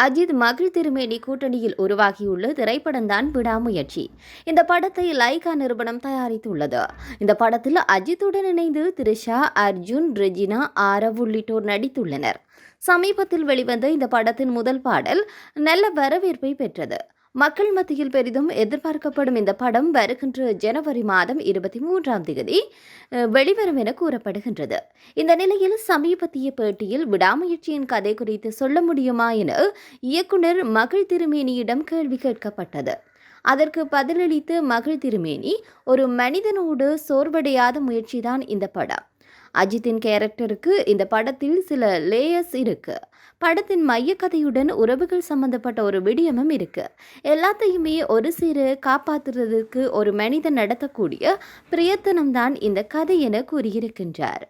அஜித் மகிழ் திருமேனி கூட்டணியில் உருவாகியுள்ள திரைப்படம்தான் விடாமுயற்சி. இந்த படத்தை லைகா நிறுவனம் தயாரித்துள்ளது. இந்த படத்தில் அஜித்துடன் இணைந்து த்ரிஷா அர்ஜுன் ரெஜினா ஆரவ் உள்ளிட்டோர் நடித்துள்ளனர். சமீபத்தில் வெளிவந்த இந்த படத்தின் முதல் பாடல் நல்ல வரவேற்பை பெற்றது. மக்கள் மத்தியில் பெரிதும் எதிர்பார்க்கப்படும் இந்த படம் வருகின்ற ஜனவரி மாதம் இருபத்தி மூன்றாம் தேதி வெளிவரும் என கூறப்படுகின்றது. இந்த நிலையில் சமீபத்திய பேட்டியில் விடாமுயற்சியின் கதை குறித்து சொல்ல முடியுமா என இயக்குனர் மகள் திருமேனியிடம் கேள்வி கேட்கப்பட்டது. அதற்கு பதிலளித்து மகள் திருமேனி ஒரு மனிதனோடு சோர்வடையாத முயற்சிதான் இந்த படம். அஜித்தின் கேரக்டருக்கு இந்த படத்தில் சில லேயர்ஸ் இருக்கு. படத்தின் மையக்கதையுடன் உறவுகள் சம்பந்தப்பட்ட ஒரு விடியமும் இருக்கு. எல்லாத்தையுமே ஒரு சிறு காப்பாற்றுறதுக்கு ஒரு மனிதன் நடத்தக்கூடிய பிரயத்தனம்தான் இந்த கதை என கூறியிருக்கின்றார்.